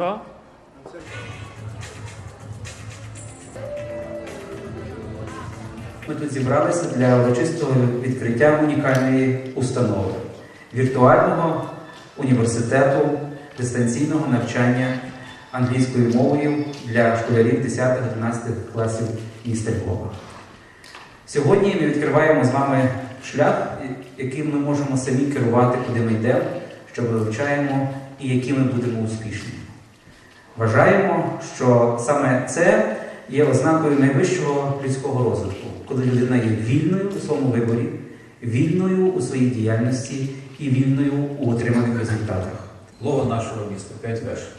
Що? Ми тут зібралися для урочистого відкриття унікальної установи віртуального університету дистанційного навчання англійською мовою для школярів 10-11 класів міста Львова. Сьогодні ми відкриваємо з вами шлях, яким ми можемо самі керувати, куди ми йдемо, що ми вивчаємо і які ми будемо успішні. Вважаємо, що саме це є ознакою найвищого людського розвитку, коли людина є вільною у своєму виборі, вільною у своїй діяльності і вільною у отриманих результатах. Лого нашого міста, 5 вершів.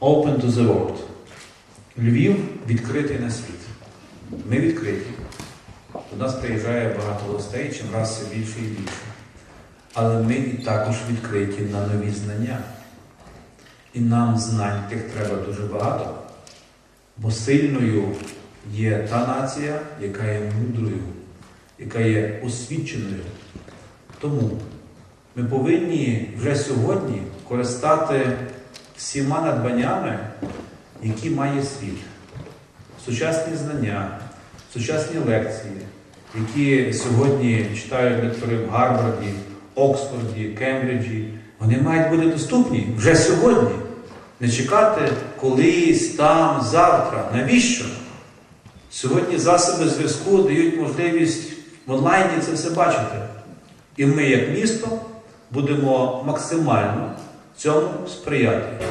Open to the world. Львів відкритий на світ. Ми відкриті. До нас приїжджає багато гостей, чим раз все більше і більше. Але ми також відкриті на нові знання. І нам знань тих треба дуже багато. Бо сильною є та нація, яка є мудрою, яка є освіченою. Тому ми повинні вже сьогодні користати всіма надбаннями, які має світ. Сучасні знання, сучасні лекції, які сьогодні читають лектори в Гарварді, Оксфорді, Кембриджі, вони мають бути доступні вже сьогодні. Не чекати колись, там, завтра. Навіщо? Сьогодні засоби зв'язку дають можливість в онлайні це все бачити. І ми, як місто, будемо максимально цьому сприяти.